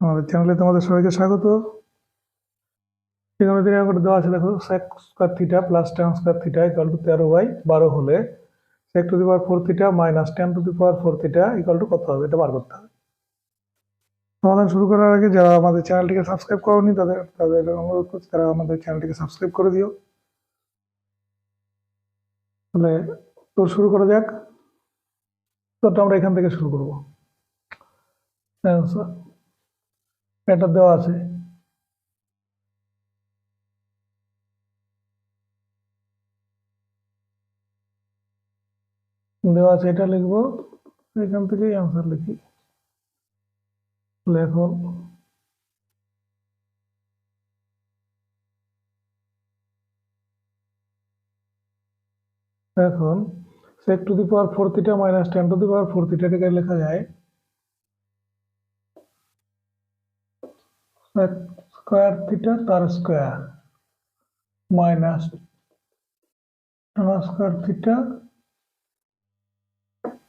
আমাদের চ্যানেলে তোমাদের সবাইকে স্বাগত। এখানে দিনে করে দেওয়া আছে, দেখো sec square theta plus tan square theta equal to তেরো বাই বারো হলে sec to the power four theta minus tan to the power four theta equal to কত হবে? এটা বার করতে হবে। সমাধান শুরু করার আগে যারা আমাদের চ্যানেলটিকে সাবস্ক্রাইব করনি, তাদের তাদের অনুরোধ করছি তারা আমাদের চ্যানেলটিকে সাবস্ক্রাইব করে দিও। তাহলে তো শুরু করা যাক। তোরটা আমরা এখান থেকে শুরু করব। এটা দেওয়া আছে। দেওয়া আছে, এটা লিখব। এখান থেকেই অ্যান্সার লিখি। লেখন এখন sec to the power four theta minus tan to the power four থিটাটাকে লেখা যায়? Sec স্কোয়ার থিটা তার square minus tan square theta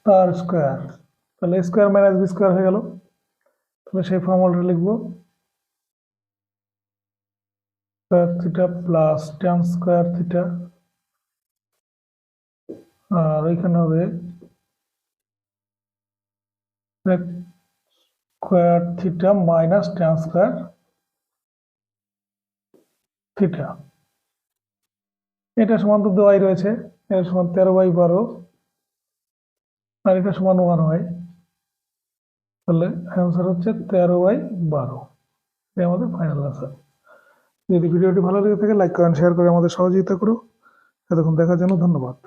তার স্কোয়ার তাহলে স্কোয়ার মাইনাস বি স্কোয়ার হয়ে গেল। তাহলে সেই ফর্মুলাটা লিখব। Square theta plus tan square theta আর ওইখানে হবে square theta minus tan square theta. এটা সমান তো দেওয়াই রয়েছে, এটা সমান তেরো বাই বারো, আর এটা সমান ওয়ান হয় তাহলে অ্যান্সার হচ্ছে তেরো বাই বারো। এটা আমাদের ফাইনাল অ্যান্সার যদি ভিডিওটি ভালো লেগে থাকে লাইক করেন শেয়ার করে আমাদের সহযোগিতা করো। এতক্ষণ দেখার জন্য ধন্যবাদ।